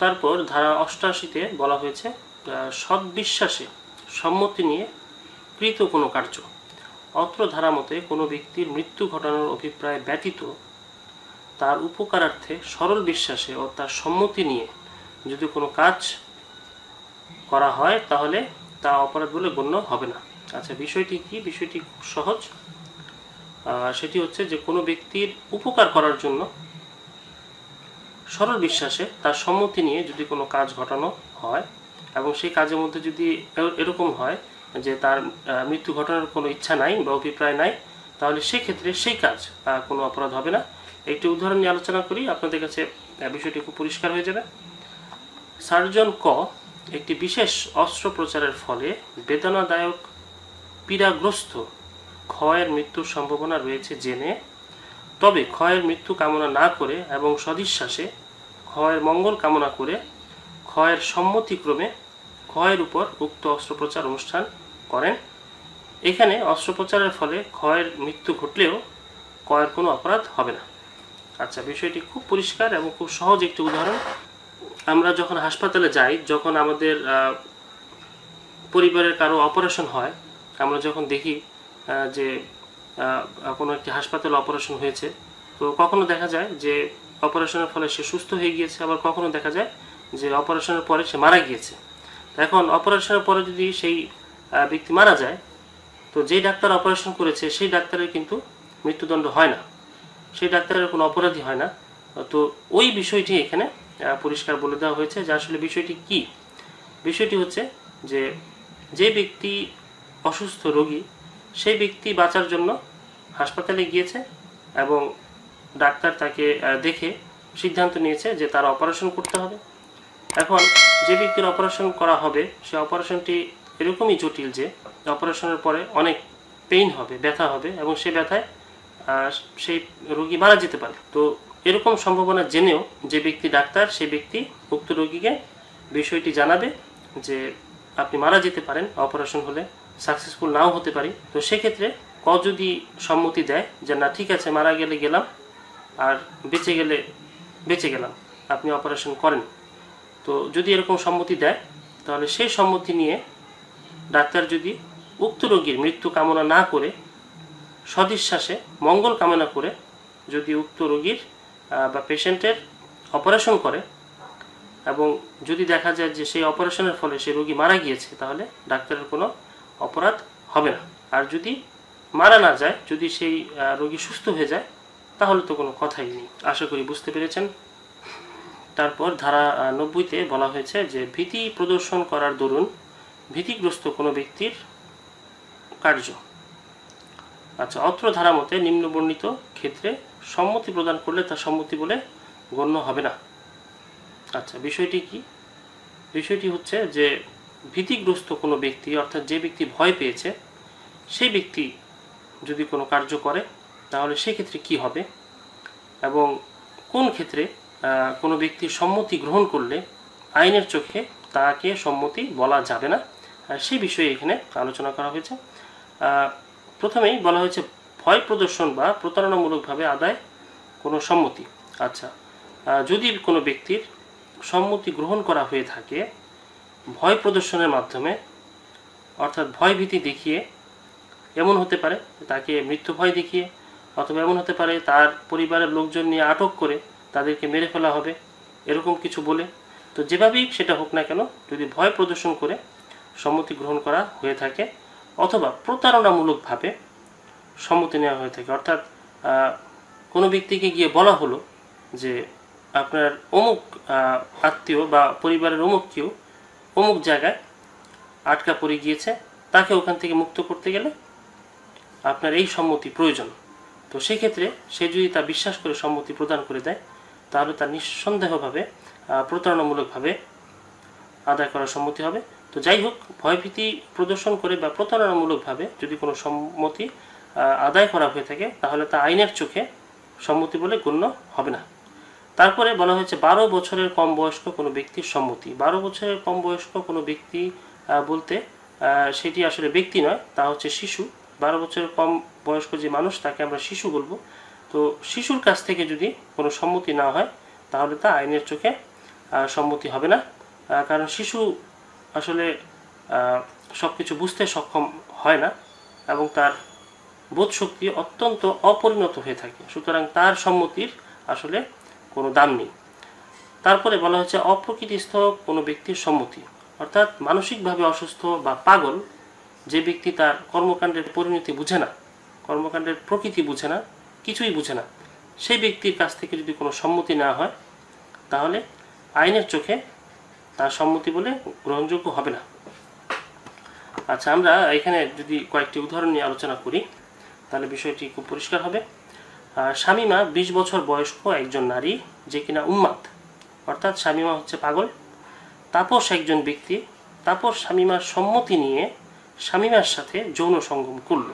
তারপর ধারা অষ্টাশিতে বলা হয়েছে সদ্বিশ্বাসে সম্মতি নিয়ে কৃত কোনো কার্য। অত্র ধারা মতে কোনো ব্যক্তির মৃত্যু ঘটানোর অভিপ্রায় ব্যতীত তার উপকারার্থে সরল বিশ্বাসে ও তার সম্মতি নিয়ে যদি কোনো কাজ করা হয়, তাহলে তা অপরাধ বলে গণ্য হবে না। আচ্ছা বিষয়টি কি? বিষয়টি খুব সহজ। সেটি হচ্ছে যে কোনো ব্যক্তির উপকার করার জন্য সরল বিশ্বাসে তার সম্মতি নিয়ে যদি কোনো কাজ ঘটানো হয় এবং সেই কাজের মধ্যে যদি এরকম হয় যে তার মৃত্যু ঘটানোর কোনো ইচ্ছা নাই বা অভিপ্রায় নাই, তাহলে সেক্ষেত্রে সেই কাজ কোনো অপরাধ হবে না। একটি উদাহরণ নিয়ে আলোচনা করি, আপনাদের কাছে বিষয়টি খুব পরিষ্কার হয়ে যাবে। সার্জন ক একটি বিশেষ অস্ত্রোপচারের ফলে বেদনাদায়ক, পীড়াগ্রস্ত ক্ষয়ের মৃত্যুর সম্ভাবনা রয়েছে জেনে তবে ক্ষয়ের মৃত্যু কামনা না করে এবং সদিশ্বাসে ক্ষয়ের মঙ্গল কামনা করে ক্ষয়ের সম্মতিক্রমে ক্ষয়ের উপর উক্ত অস্ত্রোপচার অনুষ্ঠান করেন। এখানে অস্ত্রোপচারের ফলে ক্ষয়ের মৃত্যু ঘটলেও ক্ষয়ের কোনো অপরাধ হবে না। আচ্ছা বিষয়টি খুব পরিষ্কার এবং খুব সহজ একটি উদাহরণ। আমরা যখন হাসপাতালে যাই, যখন আমাদের পরিবারের কারও অপারেশন হয়, আমরা যখন দেখি যে কোনো একটি হাসপাতালে অপারেশন হয়েছে। তো কখনো দেখা যায় যে অপারেশনের ফলে সে সুস্থ হয়ে গিয়েছে, আবার কখনো দেখা যায় যে অপারেশনের পরে সে মারা গিয়েছে। এখন অপারেশনের পরে যদি সেই ব্যক্তি মারা যায়, তো যেই ডাক্তার অপারেশন করেছে, সেই ডাক্তারের কিন্তু মৃত্যুদণ্ড হয় না। সেই ডাক্তারের কোনো অপরাধী হয় না। তো ওই বিষয়টি এখানে পরিষ্কার বলে দেওয়া হয়েছে যে আসলে বিষয়টি কি? বিষয়টি হচ্ছে যে যে ব্যক্তি অসুস্থ রোগী সেই ব্যক্তি বাঁচার জন্য হাসপাতালে গিয়েছে এবং ডাক্তার তাকে দেখে সিদ্ধান্ত নিয়েছে যে তার অপারেশন করতে হবে। এখন যে ব্যক্তির অপারেশন করা হবে, সে অপারেশনটি এরকমই জটিল যে অপারেশনের পরে অনেক পেইন হবে, ব্যথা হবে এবং সে ব্যথায় সেই রোগী মারা যেতে পারে। তো এরকম সম্ভাবনা জেনেও যে ব্যক্তি ডাক্তার, সেই ব্যক্তি উক্ত রোগীকে বিষয়টি জানাবে যে আপনি মারা যেতে পারেন, অপারেশন হলে। সাকসেসফুল নাও হতে পারি। তো সেক্ষেত্রে ক যদি সম্মতি দেয় যে, না, ঠিক আছে, মারা গেলে গেলাম আর বেঁচে গেলে বেঁচে গেলাম, আপনি অপারেশন করেন। তো যদি এরকম সম্মতি দেয়, তাহলে সেই সম্মতি নিয়ে ডাক্তার যদি উক্ত রোগীর মৃত্যু কামনা না করে সদিশ্বাসে মঙ্গল কামনা করে যদি উক্ত রোগীর বা পেশেন্টের অপারেশন করে এবং যদি দেখা যায় যে সেই অপারেশনের ফলে সেই রোগী মারা গিয়েছে, তাহলে ডাক্তারের কোনো অপরাধ হবে না। আর যদি মারা না যায়, যদি সেই রোগী সুস্থ হয়ে যায়, তাহলে তো কোনো কথাই নেই। আশা করি বুঝতে পেরেছেন। তারপর ধারা নব্বইতে বলা হয়েছে যে, ভীতি প্রদর্শন করার দরুন ভীতিগ্রস্ত কোনো ব্যক্তির কার্য। আচ্ছা অত্র ধারা মতে নিম্নবর্ণিত ক্ষেত্রে সম্মতি প্রদান করলে তা সম্মতি বলে গণ্য হবে না। আচ্ছা বিষয়টি কি? বিষয়টি হচ্ছে যে ভীতিগ্রস্ত কোনো ব্যক্তি, অর্থাৎ যে ব্যক্তি ভয় পেয়েছে, সেই ব্যক্তি যদি কোনো কার্য করে, তাহলে সেক্ষেত্রে কি হবে? এবং কোন ক্ষেত্রে কোনো ব্যক্তির সম্মতি গ্রহণ করলে আইনের চোখে তাকে সম্মতি বলা যাবে না? সেই বিষয়ে এখানে আলোচনা করা হয়েছে। প্রথমেই বলা হয়েছে, ভয় প্রদর্শন বা প্রতারণামূলকভাবে আদায় কোনো সম্মতি। আচ্ছা যদি কোনো ব্যক্তির সম্মতি গ্রহণ করা হয়ে থাকে ভয় প্রদর্শনের মাধ্যমে, অর্থাৎ ভয় ভীতি দেখিয়ে, এমন হতে পারে তাকে মৃত্যু ভয় দেখিয়ে, অথবা এমন হতে পারে তার পরিবারের লোকজন নিয়ে আটক করে তাদেরকে মেরে ফেলা হবে, এরকম কিছু বলে। তো যেভাবেই সেটা হোক না কেন, যদি ভয় প্রদর্শন করে, সম্মতি গ্রহণ করা হয়ে থাকে, অথবা প্রতারণামূলকভাবে সম্মতি নেওয়া হয়ে থাকে। অর্থাৎ কোনো ব্যক্তিকে গিয়ে বলা হলো যে আপনার অমুক আত্মীয় বা পরিবারের অমুক কেউ অমুক জায়গায় আটকা পড়ে গিয়েছে, তাকে ওখান থেকে মুক্ত করতে গেলে আপনার এই সম্মতি প্রয়োজন। তো সেক্ষেত্রে সে যদি তা বিশ্বাস করে সম্মতি প্রদান করে দেয়, তাহলে তার নিঃসন্দেহভাবে প্রতারণামূলকভাবে আদায় করার সম্মতি হবে। তো যাই হোক, ভয়ভীতি প্রদর্শন করে বা প্রতারণামূলকভাবে যদি কোনো সম্মতি আদায় করা হয়ে থাকে, তাহলে তা আইনের চোখে সম্মতি বলে গণ্য হবে না। তারপরে বলা হয়েছে বারো বছরের কম বয়স্ক কোনো ব্যক্তির সম্মতি। বারো বছরের কম বয়স্ক কোনো ব্যক্তি বলতে সেটি আসলে ব্যক্তি নয়, তা হচ্ছে শিশু। বারো বছরের কম বয়স্ক যে মানুষ, তাকে আমরা শিশু বলব। তো শিশুর কাছ থেকে যদি কোনো সম্মতি না হয়, তাহলে তা আইনের চোখে সম্মতি হবে না। কারণ শিশু আসলে সব কিছু বুঝতে সক্ষম হয় না এবং তার বোধ শক্তি অত্যন্ত অপরিণত হয়ে থাকে। সুতরাং তার সম্মতির আসলে কোনো দাম নেই। তারপরে বলা হচ্ছে অপ্রকৃতিস্থ কোনো ব্যক্তির সম্মতি। অর্থাৎ মানসিকভাবে অসুস্থ বা পাগল যে ব্যক্তি তার কর্মকাণ্ডের পরিণতি বুঝে না, কর্মকাণ্ডের প্রকৃতি বুঝে না, কিছুই বুঝে না, সেই ব্যক্তির কাছ থেকে যদি কোনো সম্মতি না হয়, তাহলে আইনের চোখে তার সম্মতি বলে গ্রহণযোগ্য হবে না। আচ্ছা আমরা এখানে যদি কয়েকটি উদাহরণ নিয়ে আলোচনা করি, তাহলে বিষয়টি খুব পরিষ্কার হবে। শামীমা বিশ বছর বয়স্ক একজন নারী, যে কিনা উম্মাদ। অর্থাৎ শামীমা হচ্ছে পাগল, তাপস একজন ব্যক্তি। তাপস শামীমার সম্মতি নিয়ে শামীমার সাথে যৌন সঙ্গম করল।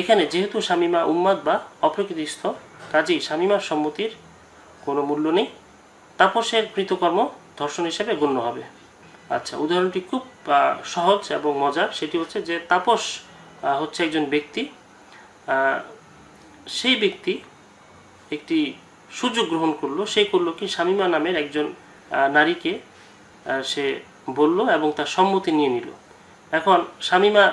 এখানে যেহেতু শামীমা উম্মাদ বা অপ্রকৃতিস্থ, কাজেই শামীমার সম্মতির কোনো মূল্য নেই। তাপসের কৃতকর্ম ধর্ষণ হিসেবে গণ্য হবে। আচ্ছা উদাহরণটি খুব সহজ এবং মজার। সেটি হচ্ছে যে তাপস হচ্ছে একজন ব্যক্তি। সেই ব্যক্তি একটি সুযোগ গ্রহণ করল। সে করল কি শামীমা নামের একজন নারীকে সে বলল এবং তার সম্মতি নিয়ে নিল। এখন শামীমা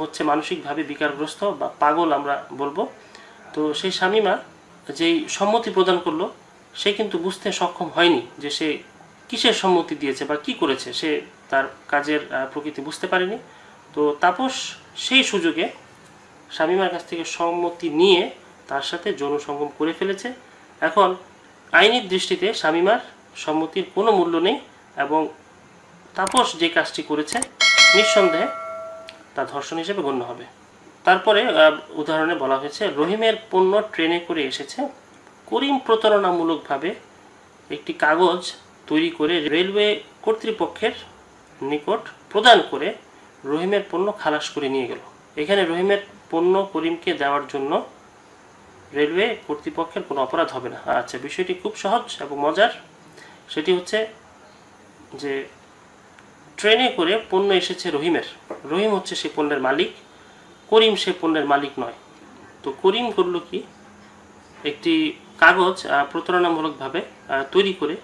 হচ্ছে মানসিকভাবে বিকারগ্রস্ত বা পাগল আমরা বলব। তো সেই শামীমা যেই সম্মতি প্রদান করল, সে কিন্তু বুঝতে সক্ষম হয়নি যে সে কিসের সম্মতি দিয়েছে বা কি করেছে। সে তার কাজের প্রকৃতি বুঝতে পারেনি। তো তাপস সেই সুযোগে শামীমার কাছ থেকে সম্মতি নিয়ে তার সাথে যৌন সঙ্গম করে ফেলেছে। এখন আইনি দৃষ্টিতে শামীমার সম্মতির কোনো মূল্য নেই এবং তাপস যে কাজটি করেছে, নিঃসন্দেহে তা ধর্ষণ হিসেবে গণ্য হবে। তারপরে উদাহরণে বলা হয়েছে, রহিমের পণ্য ট্রেনে করে এসেছে। করিম প্রতারণামূলকভাবে একটি কাগজ তৈরি করে রেলওয়ে কর্তৃপক্ষের নিকট প্রদান করে রহিমের পণ্য খালাস করে নিয়ে গেল। এখানে রহিমের পণ্য করিমকে দেওয়ার জন্য রেলওয়ে কর্তৃপক্ষের কোনো অপরাধ হবে না। আচ্ছা বিষয়টি খুব সহজ এবং মজার। সেটি হচ্ছে যে ট্রেনে করে পণ্য এসেছে রহিমের। রহিম হচ্ছে সে পণ্যের মালিক। করিম সে পণ্যের মালিক নয়। তো করিম করল কি? একটি কাগজ প্রতারণামূলকভাবে তৈরি করে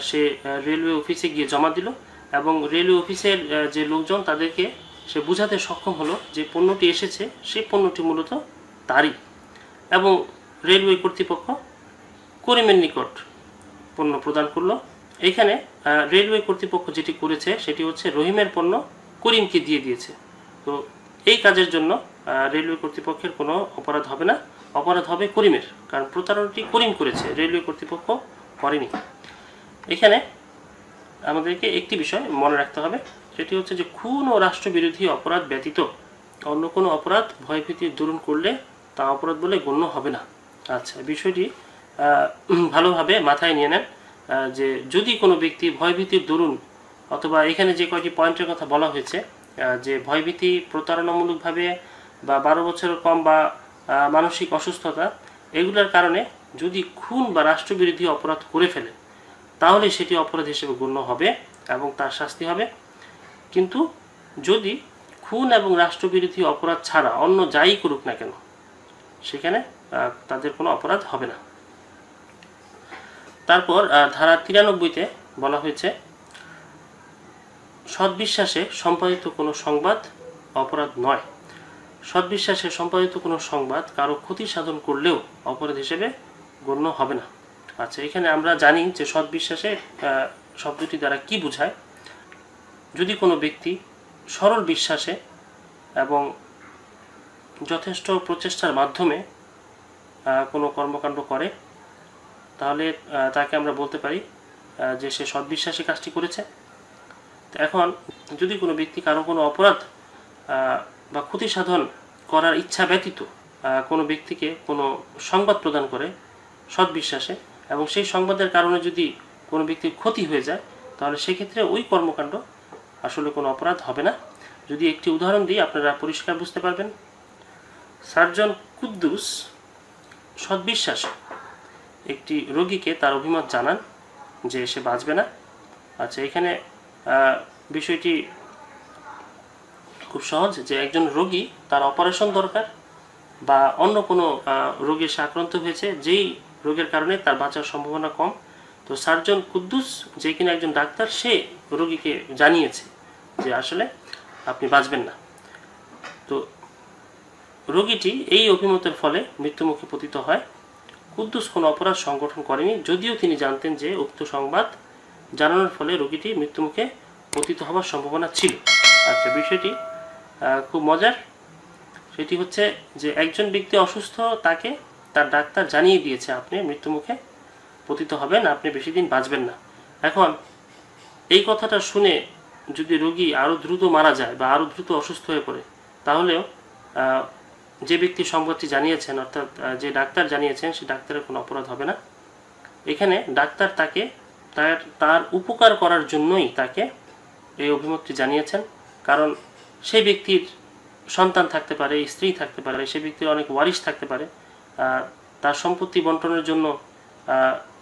সে রেলওয়ে অফিসে গিয়ে জমা দিল এবং রেলওয়ে অফিসের যে লোকজন তাদেরকে সে বোঝাতে সক্ষম হলো যে পণ্যটি এসেছে, সেই পণ্যটি মূলত তারই। এবং রেলওয়ে কর্তৃপক্ষ করিমের নিকট পণ্য প্রদান করল। এখানে রেলওয়ে কর্তৃপক্ষ যেটি করেছে, সেটি হচ্ছে রহিমের পণ্য করিমকে দিয়ে দিয়েছে। তো এই কাজের জন্য রেলওয়ে কর্তৃপক্ষের কোনো অপরাধ হবে না। অপরাধ হবে করিমের, কারণ প্রতারণাটি করিম করেছে, রেলওয়ে কর্তৃপক্ষ করেনি। এখানে আমাদেরকে একটি বিষয় মনে রাখতে হবে, সেটি হচ্ছে যে খুন ও রাষ্ট্রবিরোধী অপরাধ ব্যতীত অন্য কোনো অপরাধ ভয়ভীতির দূরণ করলে তা অপরাধ বলে গণ্য হবে না। আচ্ছা বিষয়টি ভালোভাবে মাথায় নিয়ে নেন যে যদি কোনো ব্যক্তি ভয়ভীতির দরুন অথবা এখানে যে কয়টি পয়েন্টের কথা বলা হয়েছে যে ভয়ভীতি প্রতারণামূলকভাবে বা বারো বছরের কম বা মানসিক অসুস্থতা, এগুলোর কারণে যদি খুন বা রাষ্ট্রবিরোধী অপরাধ করে ফেলে, তাহলে সেটি অপরাধ হিসেবে গণ্য হবে এবং তার শাস্তি হবে। কিন্তু যদি খুন এবং রাষ্ট্রবিরোধী অপরাধ ছাড়া অন্য যাই করুক না কেন সেখানে তাদের কোনো অপরাধ হবে না। তারপর ধারা তিরানব্বইতে বলা হয়েছে, সদ্বিশ্বাসে সম্পাদিত কোনো সংবাদ অপরাধ নয়। সদ্বিশ্বাসে সম্পাদিত কোনো সংবাদ কারও ক্ষতি সাধন করলেও অপরাধ হিসেবে গণ্য হবে না। আচ্ছা এখানে আমরা জানি যে সদ্বিশ্বাসে শব্দটি দ্বারা কি বোঝায়? যদি কোনো ব্যক্তি সরল বিশ্বাসে এবং যথেষ্ট প্রচেষ্টার মাধ্যমে কোনো কর্মকাণ্ড করে, তাহলে তাকে আমরা বলতে পারি যে সে সদ্বিশ্বাসী কাজটি করেছে। এখন, যদি কোনো ব্যক্তি কারও কোনো অপরাধ বা ক্ষতি সাধন করার ইচ্ছা ব্যতীত কোনো ব্যক্তিকে কোনো সংবাদ প্রদান করে সদ্বিশ্বাসে, এবং সেই সংবাদের কারণে যদি কোনো ব্যক্তির ক্ষতি হয়ে যায়, তাহলে সেক্ষেত্রে ওই কর্মকাণ্ড আসলে কোনো অপরাধ হবে না। যদি একটি উদাহরণ দিই, আপনারা পরিষ্কার বুঝতে পারবেন। সার্জন কুদ্দুস সদ্বিশ্বাসে। একটি রোগীকে তার অভিমত জানান যে সে বাঁচবে না। আচ্ছা এখানে বিষয়টি খুব সহজ যে একজন রোগী তার অপারেশন দরকার বা অন্য কোনো রোগে সে আক্রান্ত হয়েছে, যেই রোগের কারণে তার বাঁচার সম্ভাবনা কম। তো সার্জন কুদ্দুস যে কিনা একজন ডাক্তার, সে রোগীকে জানিয়েছে যে আসলে আপনি বাঁচবেন না। তো রোগীটি এই অভিমতের ফলে মৃত্যুমুখে পতিত হয়। কুদ্দুস কোনো অপরাধ সংগঠন করেনি, যদিও তিনি জানতেন যে উক্ত সংবাদ জানানোর ফলে রোগীটি মৃত্যুমুখে পতিত হওয়ার সম্ভাবনা ছিল। আচ্ছা বিষয়টি খুব মজার। সেটি হচ্ছে যে একজন ব্যক্তি অসুস্থ, তাকে তার ডাক্তার জানিয়ে দিয়েছে আপনি মৃত্যুমুখে পতিত হবেন, আপনি বেশি দিন বাঁচবেন না। এখন এই কথাটা শুনে যদি রোগী আরও দ্রুত মারা যায় বা আরও দ্রুত অসুস্থ হয়ে পড়ে, তাহলেও যে ব্যক্তি সংবাদটি জানিয়েছেন, অর্থাৎ যে ডাক্তার জানিয়েছেন, সে ডাক্তারের কোনো অপরাধ হবে না। এখানে ডাক্তার তাকে, তার তার উপকার করার জন্যই তাকে এই অভিমতটি জানিয়েছেন। কারণ সেই ব্যক্তির সন্তান থাকতে পারে, স্ত্রী থাকতে পারে, সেই ব্যক্তির অনেক ওয়ারিশ থাকতে পারে। তার সম্পত্তি বন্টনের জন্য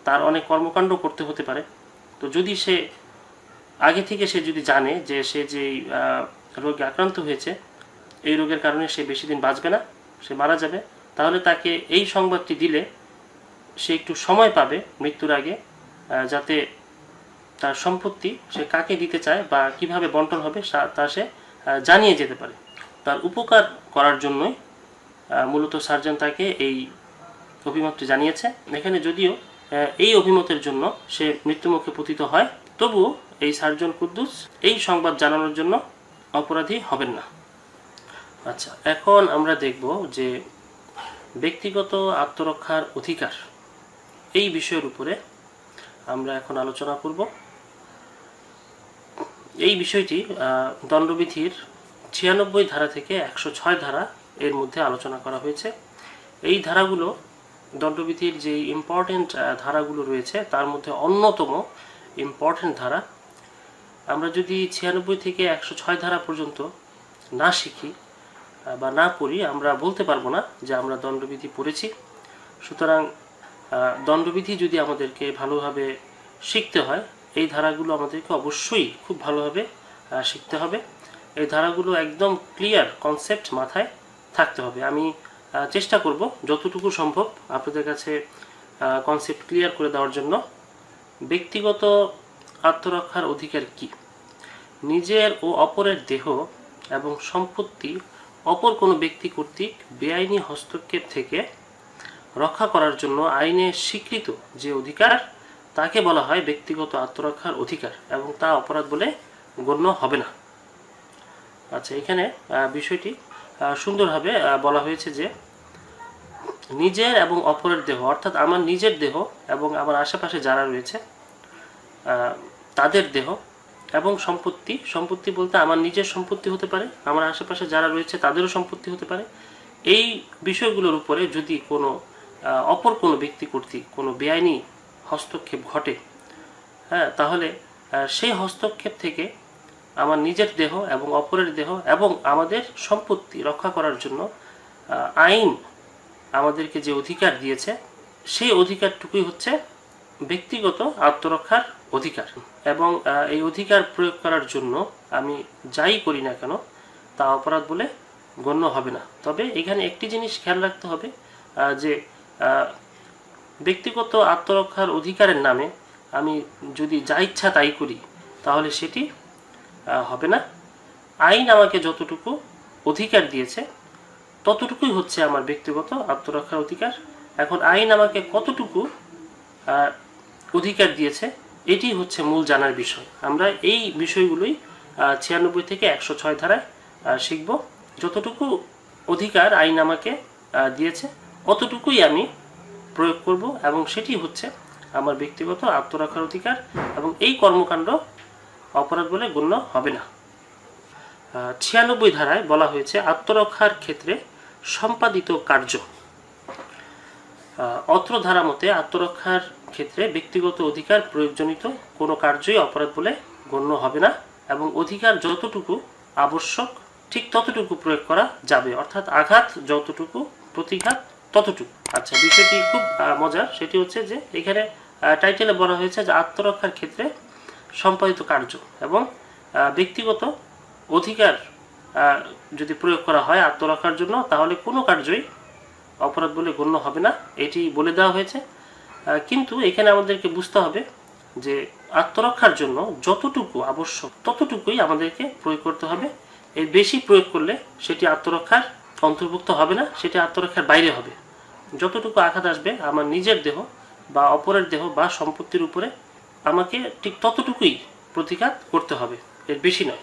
তার অনেক কর্মকাণ্ড করতে হতে পারে। তো যদি সে, আগে থেকে সে যদি জানে যে সে যে রোগে আক্রান্ত হয়েছে এই রোগের কারণে সে বেশি দিন বাঁচবে না, সে মারা যাবে। তাহলে তাকে এই সংবাদটি দিলে সে একটু সময় পাবে মৃত্যুর আগে যাতে তার সম্পত্তি সে কাকে দিতে চায় বা কীভাবে বন্টন হবে তা সে জানিয়ে যেতে পারে। তার উপকার করার জন্যই মূলত সার্জন তাকে এই অভিমতটি জানিয়েছে। এখানে যদিও এই অভিমতের জন্য সে মৃত্যুমুখে পতিত হয়, তবুও এই সার্জন কুদ্দুস এই সংবাদ জানানোর জন্য অপরাধী হবেন না। আচ্ছা এখন আমরা দেখব যে ব্যক্তিগত আত্মরক্ষার অধিকার, এই বিষয়ের উপরে আমরা এখন আলোচনা করব। এই বিষয়টি দণ্ডবিধির ছিয়ানব্বই ধারা থেকে একশো ছয় ধারা এর মধ্যে আলোচনা করা হয়েছে। এই ধারাগুলো, দণ্ডবিধির যে ইম্পর্টেন্ট ধারাগুলো রয়েছে, তার মধ্যে অন্যতম ইম্পর্টেন্ট ধারা। আমরা যদি ছিয়ানব্বই থেকে একশো ছয় ধারা পর্যন্ত না শিখি বা না পড়ি আমরা বলতে পারব না যে আমরা দণ্ডবিধি পড়েছি। সুতরাং দণ্ডবিধি যদি আমাদেরকে ভালোভাবে শিখতে হয়, এই ধারাগুলো আমাদেরকে অবশ্যই খুব ভালোভাবে শিখতে হবে। এই ধারাগুলো একদম ক্লিয়ার কনসেপ্ট মাথায় থাকতে হবে। আমি চেষ্টা করব যতটুকু সম্ভব আপনাদের কাছে কনসেপ্ট ক্লিয়ার করে দেওয়ার জন্য। ব্যক্তিগত আত্মরক্ষার অধিকার কি? নিজের ও অপরের দেহ এবং সম্পত্তি অপর কোনো ব্যক্তি কর্তৃক বেআইনি হস্তক্ষেপ থেকে রক্ষা করার জন্য আইনে স্বীকৃত যে অধিকার, তাকে বলা হয় ব্যক্তিগত আত্মরক্ষার অধিকার এবং তা অপরাধ বলে গণ্য হবে না। আচ্ছা এখানে বিষয়টি সুন্দরভাবে বলা হয়েছে যে নিজের এবং অপরের দেহ, অর্থাৎ আমার নিজের দেহ এবং আমার আশেপাশে যারা রয়েছে তাদের দেহ এবং সম্পত্তি। সম্পত্তি বলতে আমার নিজের সম্পত্তি হতে পারে, আমার আশেপাশে যারা রয়েছে তাদেরও সম্পত্তি হতে পারে। এই বিষয়গুলোর উপরে যদি কোনো অপর কোনো ব্যক্তি কর্তৃক কোনো বেআইনি হস্তক্ষেপ ঘটে হ্যাঁ তাহলে সেই হস্তক্ষেপ থেকে আমার নিজের দেহ এবং অপরের দেহ এবং আমাদের সম্পত্তি রক্ষা করার জন্য আইন আমাদেরকে যে অধিকার দিয়েছে, সেই অধিকারটুকুই হচ্ছে ব্যক্তিগত আত্মরক্ষার অধিকার এবং এই অধিকার প্রয়োগ করার জন্য আমি যাই করি না কেন, তা অপরাধ বলে গণ্য হবে না। তবে এখানে একটি জিনিস খেয়াল রাখতে হবে যে ব্যক্তিগত আত্মরক্ষার অধিকারের নামে আমি যদি যা ইচ্ছা তাই করি, তাহলে সেটি হবে না। আইন আমাকে যতটুকু অধিকার দিয়েছে, ততটুকুই হচ্ছে আমার ব্যক্তিগত আত্মরক্ষার অধিকার। এখন আইন আমাকে কতটুকু অধিকার দিয়েছে, এটি হচ্ছে মূল জানার বিষয়। আমরা এই বিষয়গুলোই ছিয়ানব্বই থেকে একশো ছয় ধারায় শিখব। যতটুকু অধিকার আইন আমাকে দিয়েছে, অতটুকুই আমি প্রয়োগ করব এবং সেটি হচ্ছে আমার ব্যক্তিগত আত্মরক্ষার অধিকার এবং এই কর্মকাণ্ড অপরাধ বলে গণ্য হবে না। ছিয়ানব্বই ধারায় বলা হয়েছে, আত্মরক্ষার ক্ষেত্রে সম্পাদিত কার্য। অত্র ধারা মতে আত্মরক্ষার ক্ষেত্রে ব্যক্তিগত অধিকার প্রয়োগজনিত কোনো কার্যই অপরাধ বলে গণ্য হবে না এবং অধিকার যতটুকু আবশ্যক, ঠিক ততটুকু প্রয়োগ করা যাবে। অর্থাৎ আঘাত যতটুকু, প্রতিঘাত ততটুকু। আচ্ছা বিষয়টি খুব মজার। সেটি হচ্ছে যে এখানে টাইটেলে বলা হয়েছে যে আত্মরক্ষার ক্ষেত্রে সম্পাদিত কার্য এবং ব্যক্তিগত অধিকার যদি প্রয়োগ করা হয় আত্মরক্ষার জন্য, তাহলে কোনো কার্যই অপরাধ বলে গণ্য হবে না, এটি বলে দেওয়া হয়েছে। কিন্তু এখানে আমাদেরকে বুঝতে হবে যে আত্মরক্ষার জন্য যতটুকু আবশ্যক ততটুকুই আমাদেরকে প্রয়োগ করতে হবে। এর বেশি প্রয়োগ করলে সেটি আত্মরক্ষার অন্তর্ভুক্ত হবে না, সেটি আত্মরক্ষার বাইরে হবে। যতটুকু আঘাত আসবে আমার নিজের দেহ বা অপরের দেহ বা সম্পত্তির উপরে, আমাকে ঠিক ততটুকুই প্রতিঘাত করতে হবে, এর বেশি নয়।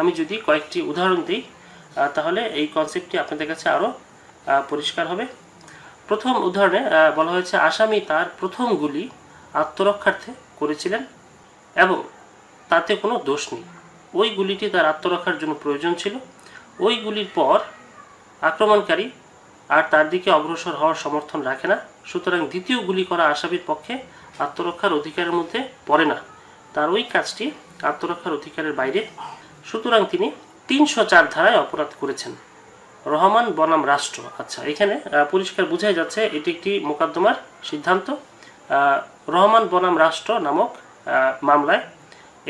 আমি যদি কয়েকটি উদাহরণ দিই তাহলে এই কনসেপ্টটি আপনাদের কাছে আরও পরিষ্কার হবে। প্রথম উদাহরণে বলা হয়েছে, আসামি তার প্রথম গুলি আত্মরক্ষার্থে করেছিলেন এবং তাতে কোনো দোষ নেই। ওই গুলিটি তার আত্মরক্ষার জন্য প্রয়োজন ছিল। ওই গুলির পর আক্রমণকারী আর তার দিকে অগ্রসর হওয়ার সমর্থন রাখে না। সুতরাং দ্বিতীয় গুলি করা আসামির পক্ষে আত্মরক্ষার অধিকারের মধ্যে পড়ে না। তার ওই কাজটি আত্মরক্ষার অধিকারের বাইরে। সুতরাং তিনি তিনশো চার ধারায় অপরাধ করেছেন। রহমান বনাম রাষ্ট্র। আচ্ছা এখানে পরিষ্কার বোঝাই যাচ্ছে, এটি একটি মোকদ্দমার সিদ্ধান্ত। রহমান বনাম রাষ্ট্র নামক মামলায়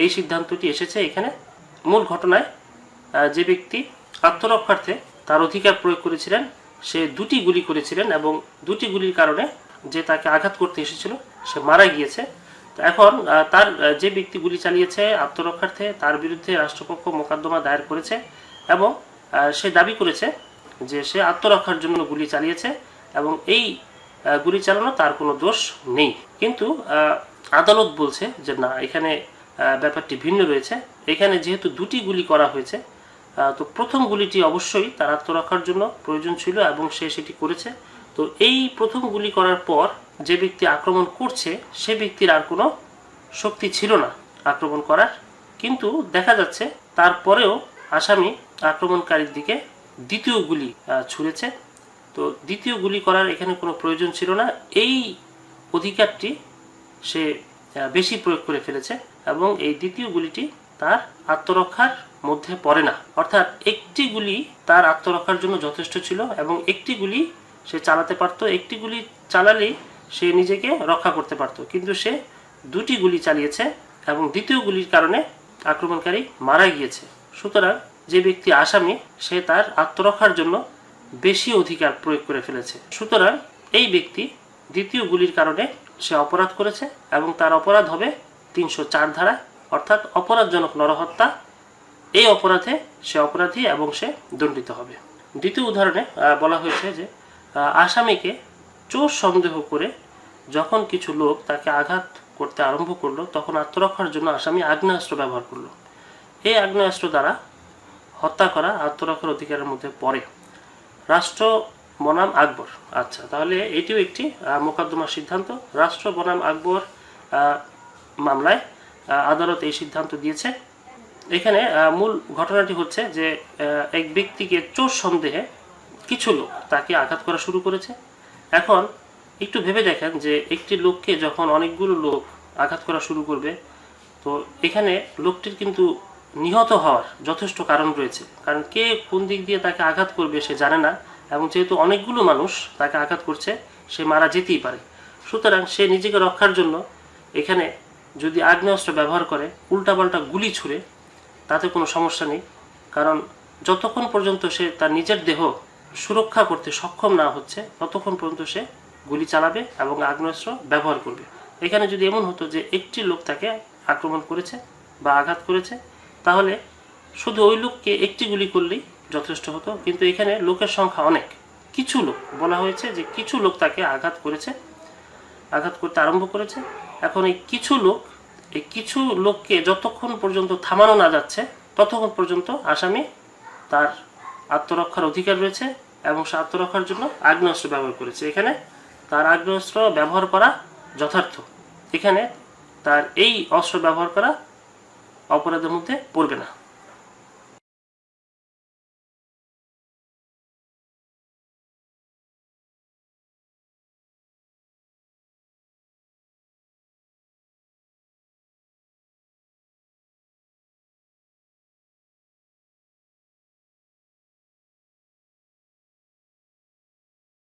এই সিদ্ধান্তটি এসেছে। এখানে মূল ঘটনায় যে ব্যক্তি আত্মরক্ষার্থে তার অধিকার প্রয়োগ করেছিলেন, সে দুটি গুলি করেছিলেন এবং দুটি গুলির কারণে যে তাকে আঘাত করতে এসেছিল, সে মারা গিয়েছে। এখন তার যে ব্যক্তি গুলি চালিয়েছে আত্মরক্ষার্থে, তার বিরুদ্ধে রাষ্ট্রপক্ষ মোকদ্দমা দায়ের করেছে এবং সে দাবি করেছে যে সে আত্মরক্ষার জন্য গুলি চালিয়েছে এবং এই গুলি চালানো তার কোনো দোষ নেই। কিন্তু আদালত বলছে যে না, এখানে ব্যাপারটি ভিন্ন রয়েছে। এখানে যেহেতু দুটি গুলি করা হয়েছে তো প্রথম গুলিটি অবশ্যই তার আত্মরক্ষার জন্য প্রয়োজন ছিল এবং সে সেটি করেছে। তো এই প্রথম গুলি করার পর যে ব্যক্তি আক্রমণ করছে, সে ব্যক্তির আর কোনো শক্তি ছিল না আক্রমণ করার। কিন্তু দেখা যাচ্ছে তারপরেও আসামি আক্রমণকারীর দিকে দ্বিতীয় গুলি ছুঁড়েছে। তো দ্বিতীয় গুলি করার এখানে কোনো প্রয়োজন ছিল না। এই অধিকারটি সে বেশি প্রয়োগ করে ফেলেছে এবং এই দ্বিতীয় গুলিটি তার আত্মরক্ষার মধ্যে পড়ে না। অর্থাৎ একটি গুলি তার আত্মরক্ষার জন্য যথেষ্ট ছিল এবং একটি গুলি সে চালাতে পারত। একটি গুলি চালালেই সে নিজেকে রক্ষা করতে পারত। কিন্তু সে দুটি গুলি চালিয়েছে এবং দ্বিতীয় গুলির কারণে আক্রমণকারী মারা গিয়েছে। সুতরাং যে ব্যক্তি আসামি, সে তার আত্মরক্ষার জন্য বেশি অধিকার প্রয়োগ করে ফেলেছে। সুতরাং এই ব্যক্তি দ্বিতীয় গুলির কারণে সে অপরাধ করেছে এবং তার অপরাধ হবে তিনশো চার ধারা অর্থাৎ অপরাধজনক নরহত্যা। এই অপরাধে সে অপরাধী এবং সে দণ্ডিত হবে। দ্বিতীয় উদাহরণে বলা হয়েছে যে আসামিকে চোর সন্দেহ করে যখন কিছু লোক তাকে আঘাত করতে আরম্ভ করল, তখন আত্মরক্ষার জন্য আসামি আগ্নেয়াস্ত্র ব্যবহার করল। এই আগ্নেয়াস্ত্র দ্বারা হত্যা করা, আত্মরক্ষার অধিকারের মধ্যে পড়ে। রাষ্ট্র বনাম আকবর। আচ্ছা তাহলে এটিও একটি মোকদ্দমার সিদ্ধান্ত। রাষ্ট্র বনাম আকবর মামলায় আদালত এই সিদ্ধান্ত দিয়েছে। এখানে মূল ঘটনাটি হচ্ছে যে এক ব্যক্তিকে চোর সন্দেহে কিছু লোক তাকে আঘাত করা শুরু করেছে। এখন একটু ভেবে দেখেন যে, একটি লোককে যখন অনেকগুলো লোক আঘাত করা শুরু করবে, তো এখানে লোকটির কিন্তু নিহত হওয়ার যথেষ্ট কারণ রয়েছে। কারণ কে কোন দিক দিয়ে তাকে আঘাত করবে সে জানে না এবং যেহেতু অনেকগুলো মানুষ তাকে আঘাত করছে, সে মারা যেতেই পারে। সুতরাং সে নিজেকে রক্ষার জন্য এখানে যদি আগ্নেয়াস্ত্র ব্যবহার করে, উল্টাপাল্টা গুলি ছুঁড়ে, তাতে কোনো সমস্যা নেই। কারণ যতক্ষণ পর্যন্ত সে তার নিজের দেহ সুরক্ষা করতে সক্ষম না হচ্ছে, ততক্ষণ পর্যন্ত সে গুলি চালাবে এবং আগ্নেয়াস্ত্র ব্যবহার করবে। এখানে যদি এমন হতো যে একটি লোক তাকে আক্রমণ করেছে বা আঘাত করেছে তাহলে শুধু ওই লোককে একটি গুলি করলেই যথেষ্ট হতো, কিন্তু এখানে লোকের সংখ্যা অনেক। কিছু লোক, বলা হয়েছে যে কিছু লোক তাকে আঘাত করেছে, আঘাত করতে আরম্ভ করেছে। এখন এই কিছু লোক, এই কিছু লোককে যতক্ষণ পর্যন্ত থামানো না যাচ্ছে, ততক্ষণ পর্যন্ত আসামি তার আত্মরক্ষার অধিকার রয়েছে এবং সে আত্মরক্ষার জন্য আগ্নেয়াস্ত্র ব্যবহার করেছে। এখানে তার আগ্নেয়াস্ত্র ব্যবহার করা যথার্থ। এখানে তার এই অস্ত্র ব্যবহার করা অপরাধের মধ্যে পড়বে না।